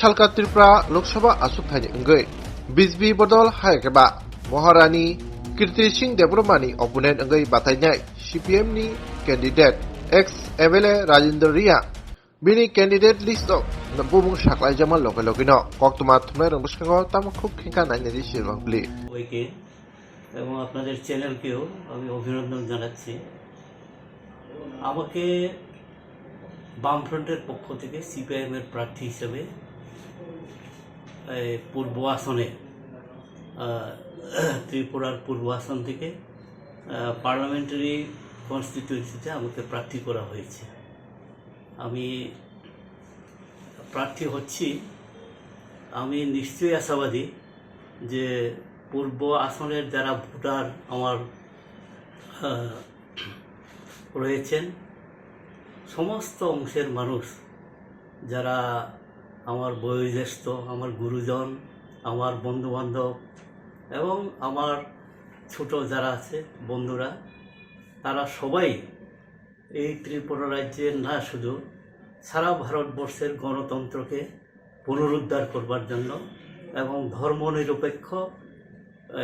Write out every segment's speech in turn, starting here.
সালকা ত্রিপুরা লোকসভা আসুক থাইনি ওঙ্গৈ বিজবি বদল হায়কেবা মহারানী কীর্তি সিং দেবরমানি অপোনেন্ট ওঙ্গৈ বাতাইনাय CPM ni candidate ex MLA Rajendra Ria bini candidate list of nabumung saklai jamal loge logino koktuma thumnai rong bwskango tamo khub khengka nainani silbang bli সবাইকে এবং আপনাদের চ্যানেলকেও আমি অভিনন্দন জানাচ্ছি আমাকে বামফ্রন্টের পক্ষ থেকে সিপিআইএমের প্রার্থী হিসেবে পূর্ব আসনে ত্রিপুরার পূর্ব আসন থেকে পার্লামেন্টারি কনস্টিটিউন্সিতে আমাকে প্রার্থী করা হয়েছে। আমি প্রার্থী হচ্ছি। আমি নিশ্চয়ই আশাবাদী যে পূর্ব আসনের যারা ভোটার আমার রয়েছেন সমস্ত অংশের মানুষ, যারা আমার বয়োজ্যেষ্ঠ, আমার গুরুজন, আমার বন্ধুবান্ধব এবং আমার ছোট যারা আছে, বন্ধুরা, তারা সবাই এই ত্রিপুরা রাজ্যের না শুধু, সারা ভারতবর্ষের গণতন্ত্রকে পুনরুদ্ধার করবার জন্য এবং ধর্মনিরপেক্ষ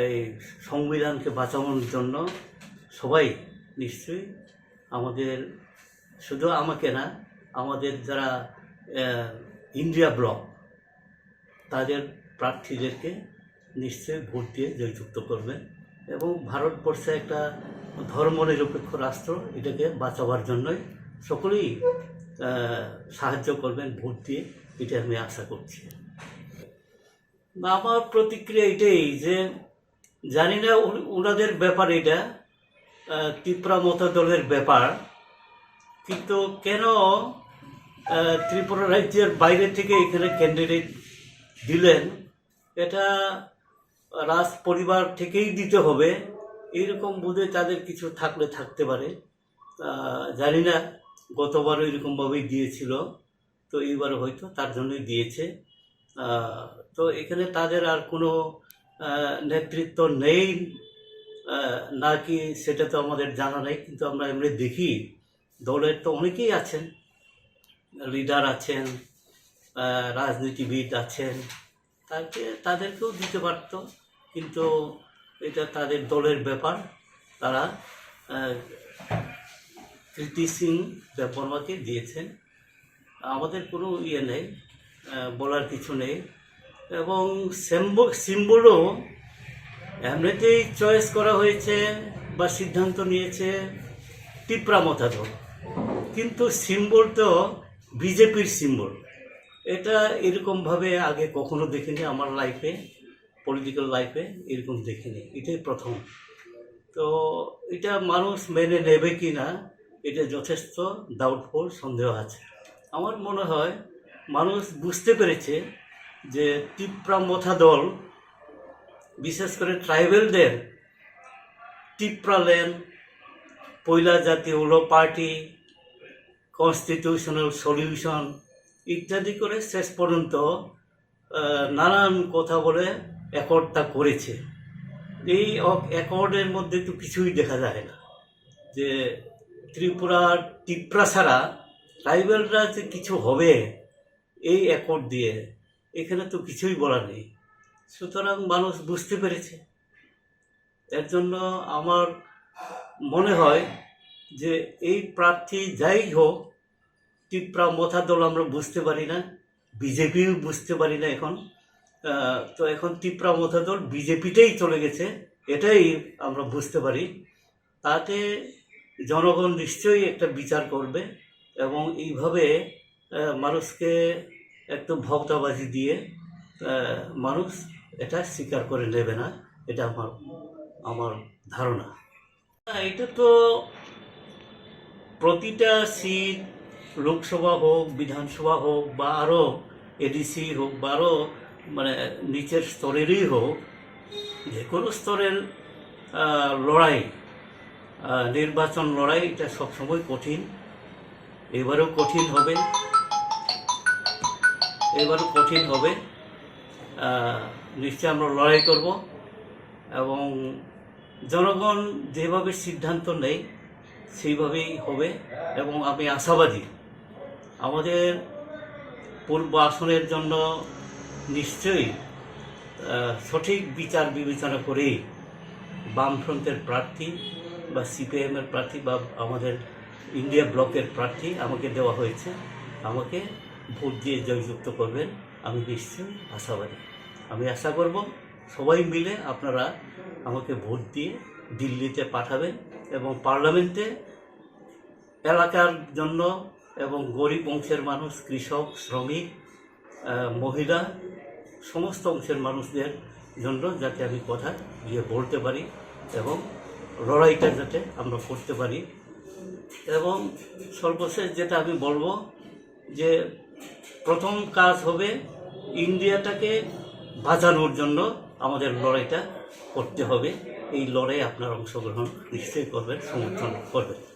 এই সংবিধানকে বাঁচানোর জন্য সবাই নিশ্চয়ই আমাদের শুধু আমাকে না আমাদের যারা ইন্ডিয়া ব্লক তাদের প্রার্থীদেরকে নিশ্চয়ই ভোট দিয়ে জয়যুক্ত করবেন এবং ভারতবর্ষে একটা ধর্মনিরপেক্ষ রাষ্ট্র এটাকে বাঁচাবার জন্যই সকলেই সাহায্য করবেন ভোট দিয়ে এটা আমি আশা করছি। আমার প্রতিক্রিয়া এটাই যে জানি না ওনাদের ব্যাপার এটা আহ, ত্রিপুরা মতো দলের ব্যাপার কিন্তু কেন ত্রিপুরা রাজ্যের বাইরে থেকে এখানে ক্যান্ডিডেট দিলেন? এটা রাজ পরিবার থেকেই দিতে হবে। এইরকম বোধে তাদের কিছু থাকলে থাকতে পারে। জানি না, গতবারও এরকমভাবেই দিয়েছিল। তো এইবার হয়তো তার জন্যই দিয়েছে। তো এখানে তাদের আর কোনো নেতৃত্ব নেই। নাকি সেটা তো আমাদের জানা নেই, কিন্তু আমরা এমনি দেখি। দলের তো অনেকেই আছেন লিডার আছেন রাজনীতিবিদ আছেন, তাকে, তাদেরকেও দিতে পারত, কিন্তু এটা তাদের দলের ব্যাপার। তারা কৃতি সিং দেববর্মাকে দিয়েছেন। আমাদের কোনো ইয়ে নেই বলার কিছু নেই। এবং সিম্বল সিম্বলও এমনিতেই চয়েস করা হয়েছে বা সিদ্ধান্ত নিয়েছে টিপ্রা মতাদল কিন্তু সিম্বল তো বিজেপির সিম্বল। এটা এরকমভাবে আগে কখনো দেখিনি আমার লাইফে পলিটিক্যাল লাইফে এরকম দেখিনি। এটাই প্রথম। তো এটা মানুষ মেনে নেবে কি না, এটা যথেষ্ট ডাউটফুল সন্দেহ আছে। আমার মনে হয় মানুষ বুঝতে পেরেছে যে মথা দল, বিশেষ করে ট্রাইবেলদের টিপ্রা ল্যান্ড পয়লা জাতীয় পার্টি কনস্টিটিউশনাল সলিউশন ইত্যাদি করে শেষ পর্যন্ত নানান কথা বলে অ্যাকর্ডটা করেছে। এই অ্যাকর্ডের মধ্যে তো কিছুই দেখা যায় না। যে ত্রিপুরার টিপ্রা ছাড়া ট্রাইবেলরা যে কিছু হবে এই অ্যাকর্ড দিয়ে, এখানে তো কিছুই বলা নেই। সুতরাং মানুষ বুঝতে পেরেছে। এর জন্য আমার মনে হয় যে এই প্রার্থী যাই হোক টিপ্রা মথা দল আমরা বুঝতে পারি না, বিজেপিও বুঝতে পারি না এখন। তো এখন টিপ্রা মথা দল বিজেপিতেই চলে গেছে, এটাই আমরা বুঝতে পারি। তাতে জনগণ নিশ্চয়ই একটা বিচার করবে এবং এইভাবে মানুষকে একটু ভক্তাবাজি দিয়ে মানুষ এটা স্বীকার করে নেবে না, এটা আমার আমার ধারণা। এটা তো প্রতিটা সিট লোকসভা হোক, বিধানসভা হোক, বা আরও এডিসি হোক, বা আরও মানে নিচের স্তরেরই হোক, যে কোনো স্তরের লড়াই নির্বাচন লড়াই এটা সবসময় কঠিন। এবারও কঠিন হবে। এবারও কঠিন হবে। নিশ্চয় আমরা লড়াই করব এবং জনগণ যেভাবে সিদ্ধান্ত নেয়, সেইভাবেই হবে এবং আমি আশাবাদী। আমাদের পূর্ব আসনের জন্য নিশ্চয়ই সঠিক বিচার বিবেচনা করেই বামফ্রন্টের প্রার্থী বা সিপিএমের প্রার্থী বা আমাদের ইন্ডিয়া ব্লকের প্রার্থী আমাকে দেওয়া হয়েছে। আমাকে ভোট দিয়ে জয়যুক্ত করবেন, আমি নিশ্চয়ই আশাবাদী। আমি আশা করব সবাই মিলে আপনারা আমাকে ভোট দিয়ে দিল্লিতে পাঠাবেন এবং পার্লামেন্টে এলাকার জন্য এবং গরিব অংশের মানুষ, কৃষক, শ্রমিক মহিলা, সমস্ত অংশের মানুষদের জন্য যাতে আমি কথা গিয়ে বলতে পারি এবং লড়াইটা যাতে আমরা করতে পারি। এবং সর্বশেষ যেটা আমি বলব যে প্রথম কাজ হবে ইন্ডিয়াটাকে বাঁচানোর জন্য আমাদের লড়াইটা করতে হবে। এই লড়াই আপনার অংশগ্রহণ নিশ্চয়ই করবেন, সমর্থন করবেন।